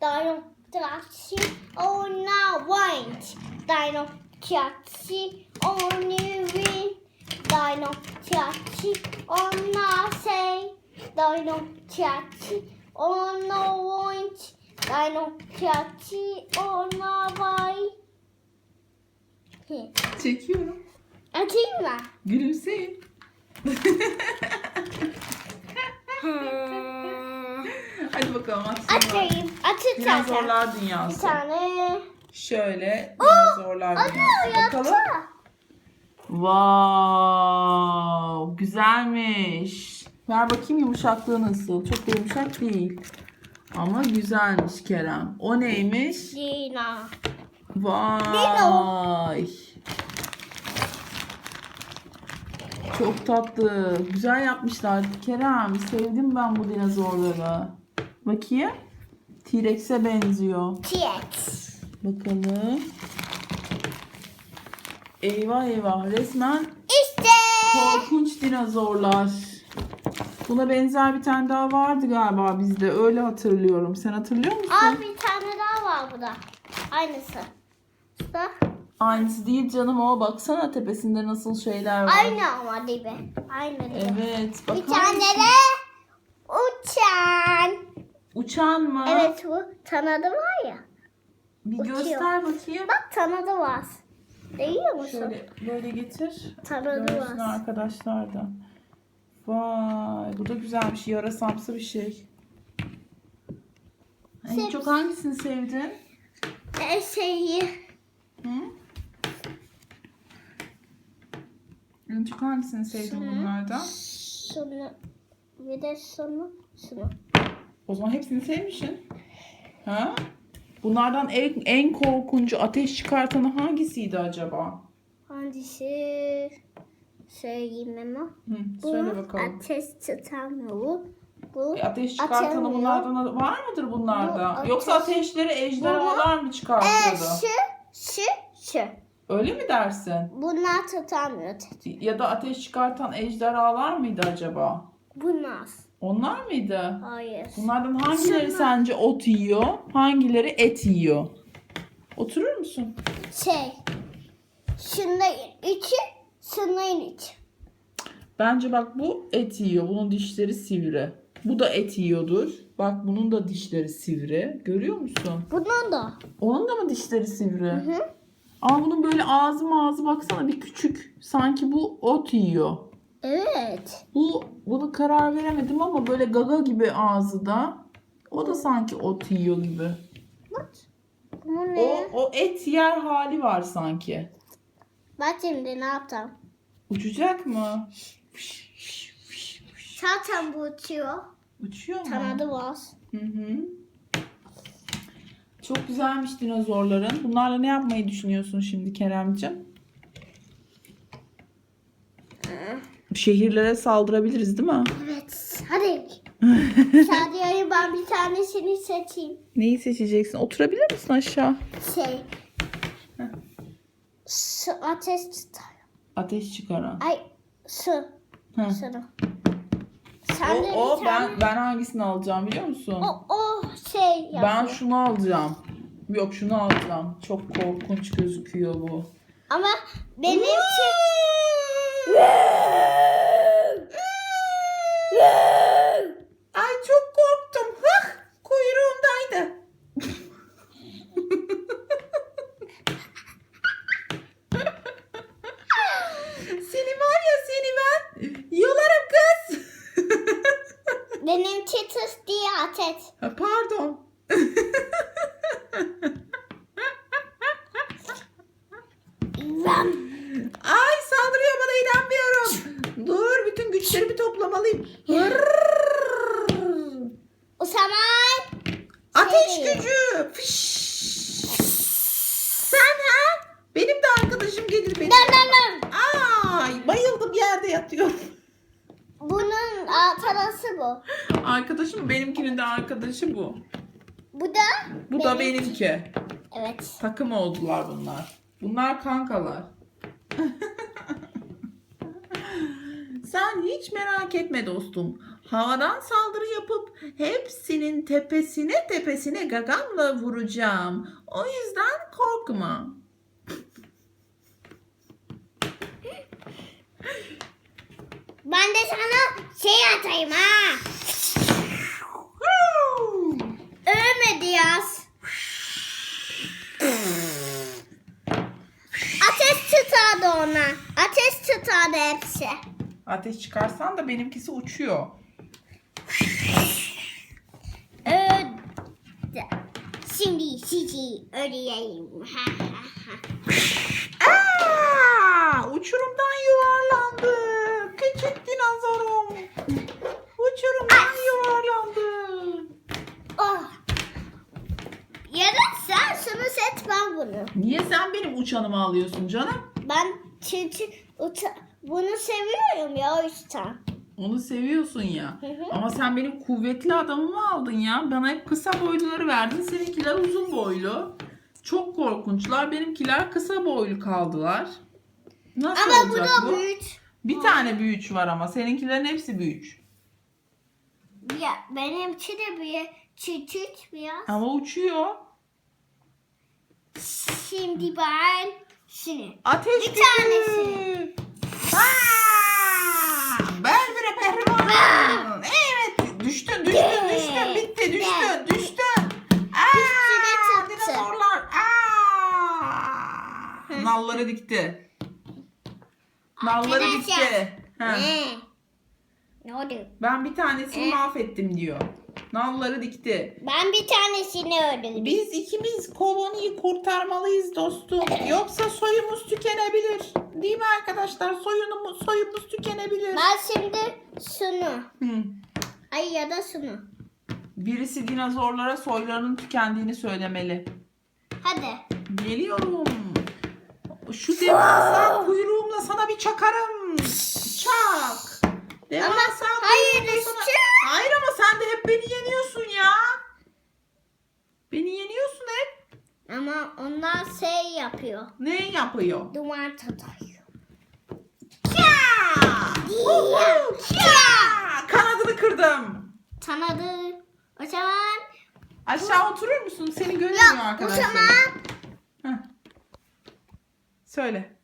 Dino taxi on a wind. Dino taxi on a wind. Dino taxi on a say. Dino taxi on a wind. Dino taxi on a way. Çekiyorum. Açayım mı? Gülümseyin. Hadi bakalım atsınlar. Açayım. Açacağım. Dinozorlar Bir dünyası. tane. Şöyle dinozorlar dünyası. Bakalım. Wow, güzelmiş. Ver bakayım yumuşaklığı nasıl. Çok da yumuşak değil. Ama güzelmiş Kerem. O neymiş? Dino. Vay. Çok tatlı. Güzel yapmışlar. Kerem sevdim ben bu dinozorları. Bakayım. T-Rex'e benziyor. T-Rex. Bakalım. Eyvah eyvah. Resmen İşte. korkunç dinozorlar. Buna benzer bir tane daha vardı galiba bizde. Öyle hatırlıyorum. Sen hatırlıyor musun? Aa bir tane daha var burada. Aynısı. İşte. Aynısı değil canım o. Baksana tepesinde nasıl şeyler var. Aynı ama dibi. Aynı dibi. Evet. Bir tane de uçan. Uçan mı? Evet bu kanadı var ya. Bir uçuyor. göster bakayım. Bak kanadı var. Değiyor musun? Şöyle böyle getir. Kanadı Görsün var. arkadaşlar da. Vay bu da güzel bir şey. Yarasamsı bir şey. En Sev- çok hangisini sevdin? E, şeyi. Hı? En çok hangisini sevdin Şunu. bunlardan? Şunu. Bir de şunu. Şunu. O zaman hepsini sevmişsin. Ha? Bunlardan en, en korkuncu ateş çıkartanı hangisiydi acaba? Hangisi? Söyleyeyim ama. Hı, Bu söyle bakalım. ateş tutamıyor. Bu E, ateş çıkartanı Atamıyor. bunlardan var mıdır bunlarda? Bu Yoksa ateş- ateşleri ejderhalar mı çıkartıyordu? e, şu, şu, şu. Öyle mi dersin? Bunlar tutamıyor. Ya da ateş çıkartan ejderhalar mıydı acaba? Bunlar. Onlar mıydı? Hayır. Bunlardan hangileri Şunlar. sence ot yiyor? Hangileri et yiyor? Oturur musun? Şey. Şunların içi, şunların içi. Bence bak bu et yiyor. Bunun dişleri sivri. Bu da et yiyordur. Bak bunun da dişleri sivri. Görüyor musun? Bunun da. Onun da mı dişleri sivri? Hı. Ama bunun böyle ağzı ağzı baksana bir küçük. Sanki bu ot yiyor. Evet. Bu bunu karar veremedim ama böyle gaga gibi ağzı da. O da sanki ot yiyor gibi. Bak. Bu O, ne? o et yer hali var sanki. Bak şimdi ne yaptım? Uçacak mı? Zaten bu uçuyor. Uçuyor mu? Kanadı var. Hı hı. Çok güzelmiş dinozorların. Bunlarla ne yapmayı düşünüyorsun şimdi Keremcim? Şehirlere saldırabiliriz değil mi? Evet. Hadi. Şadiye'yi ben bir tanesini seçeyim. Neyi seçeceksin? Oturabilir misin aşağı? Şey. Su ateş tutar. Ateş çıkaran. Ay su. Sen de O, o bir tane. ben ben hangisini alacağım biliyor musun? O, o şey yapıyor. Ben şunu alacağım. Yok şunu alacağım. Çok korkunç gözüküyor bu. Ama benim için... Ay çok korktum. Hah kuyruğumdaydı. seni var ya seni ben yolarım kız. benim çıtır diye ateş. Ha, Pardon. Ram. Ay saldırıyor bana inanmıyorum. Güçlerimi toplamalıyım. O zaman Ateş Şey. gücü. Fış. Sen ha? Benim de arkadaşım gelir benim. dön dön dön. Ay bayıldım yerde yatıyorum. Bunun atarası bu. Arkadaşım benimkinin de arkadaşı bu. Bu da Bu da benim- benimki. Evet. Takım oldular bunlar. Bunlar kankalar. Sen hiç merak etme dostum. Havadan saldırı yapıp hepsinin tepesine tepesine gagamla vuracağım. O yüzden korkma. Ben de sana şey atayım ha. Ölmedi. Ateş tutardı ona. Ateş tutardı hepsi. Ateş çıkarsan da benimkisi uçuyor. Öldü. Şimdi sizi ha. Aa, uçurumdan yuvarlandı. Küçük dinozorum. Uçurumdan yuvarlandı. oh. Ya da sen şunu seç ben bunu. Niye sen benim uçanımı alıyorsun canım? Ben çünkü bunu seviyorum ya o yüzden. Onu seviyorsun ya. Hı hı. Ama sen benim kuvvetli adamımı aldın ya. Bana hep kısa boyluları verdin. Seninkiler uzun boylu. Çok korkunçlar. Benimkiler kısa boylu kaldılar. Nasıl Ama olacak bu? büyük. Bir tane büyüç var ama. Seninkilerin hepsi büyüç. Ya benimki de bir küçük biraz. Ama uçuyor. Şimdi ben şunu. Ateş Bir tanesi. Aa! Belvire pehlivan. Evet. Düştün, düştün, düştün. Bitti, düştün, düştün. Aa! Dinozorlar. Aa! Nalları dikti. Nalları dikti. Ha. Ne? Ne oldu? Ben bir tanesini mahvettim diyor. Nalları dikti. Ben bir tanesini öldürdüm. Biz ikimiz koloniyi kurtarmalıyız dostum. Yoksa soyumuz tükenebilir. Değil mi arkadaşlar? Soyunumuz, soyumuz tükenebilir. Ben şimdi şunu. Hı. Ay ya da şunu. Birisi dinozorlara soylarının tükendiğini söylemeli. Hadi. Geliyorum. Şu devasa kuyruğumla sana bir çakarım. Çak. Devasa Ama hayır sana-. Hayır ama sen de hep beni yeniyorsun ya. Beni yeniyorsun hep. Ama onlar şey yapıyor. Ne yapıyor? Duvar tutuyor. Uhu! Ya! Kanadını kırdım. Tanıdı. O zaman Aşağı oturur musun? Seni göremiyor yok o arkadaşlar. zaman. Söyle.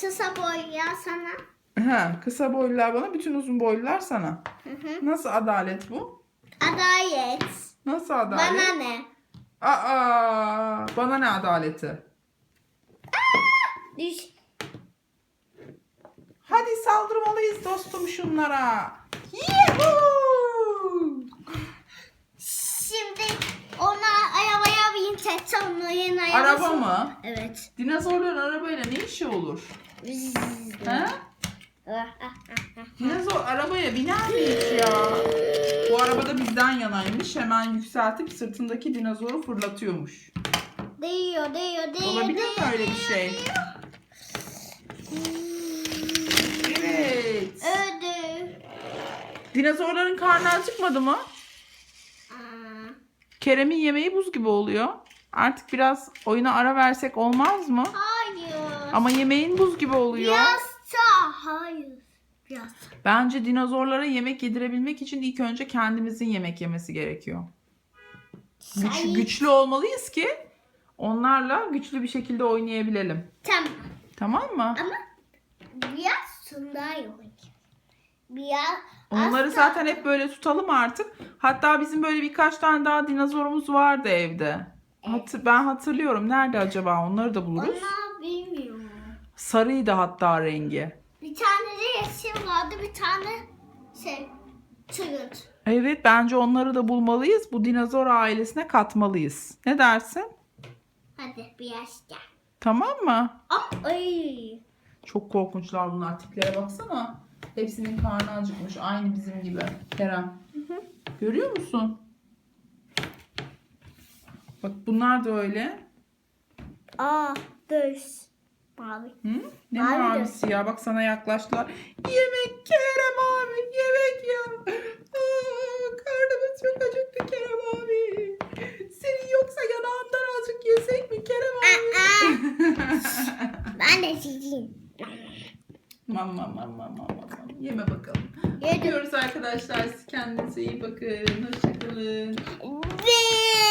kısa boy ya sana. Ha, kısa boylular bana, bütün uzun boylular sana. Hı hı. Nasıl adalet bu? Adalet. Nasıl adalet? Bana ne? Aa, bana ne adaleti? Düş. Hadi saldırmalıyız dostum şunlara. Yuhuu! Şimdi ona arabaya binecek sonra yeni araba. Araba mı? Evet. Dinozorların arabayla ne işi olur? Ha? Dinozor arabaya biner mi hiç ya? Bu araba da bizden yanaymış. Hemen yükseltip sırtındaki dinozoru fırlatıyormuş. Değiyor, değiyor, değiyor. Olabilir mi öyle bir şey? Evet. Öldü. Dinozorların karnı acıkmadı mı? Kerem'in yemeği buz gibi oluyor. Artık biraz oyuna ara versek olmaz mı? Hayır. Ama yemeğin buz gibi oluyor. Biraz hayır. Biraz. Bence dinozorlara yemek yedirebilmek için ilk önce kendimizin yemek yemesi gerekiyor. Güç, Hayır. güçlü olmalıyız ki onlarla güçlü bir şekilde oynayabilelim. Tamam. Tamam mı? Ama biraz sunday oynayacağız. Biraz Onları asla- zaten hep böyle tutalım artık. Hatta bizim böyle birkaç tane daha dinozorumuz vardı evde. Hatır, ben hatırlıyorum. Nerede acaba? Onları da buluruz. Onlar bilmiyorum. Sarıydı hatta rengi. Bir yeşil vardı, bir tane şey turuncu. Evet bence onları da bulmalıyız. Bu dinozor ailesine katmalıyız. Ne dersin? Hadi biraz gel. Tamam mı? Ah, ay. Çok korkunçlar bunlar. Tiplere baksana. Hepsinin karnı acıkmış. Aynı bizim gibi. Kerem. Görüyor musun? Bak bunlar da öyle. Aa, göz. Mavi. Hı? Ne Mavi mavisi ya? Bak sana yaklaştılar. Yemek Kerem abi. Yemek ya. Aa, karnımız çok acıktı Kerem abi. Senin yoksa yanağından azıcık yesek mi Kerem abi? Ben de sizin. Mam mam mam mam mam mam. Yeme bakalım. Yedim. Öpüyoruz arkadaşlar. Siz kendinize iyi bakın. Hoşçakalın. Ve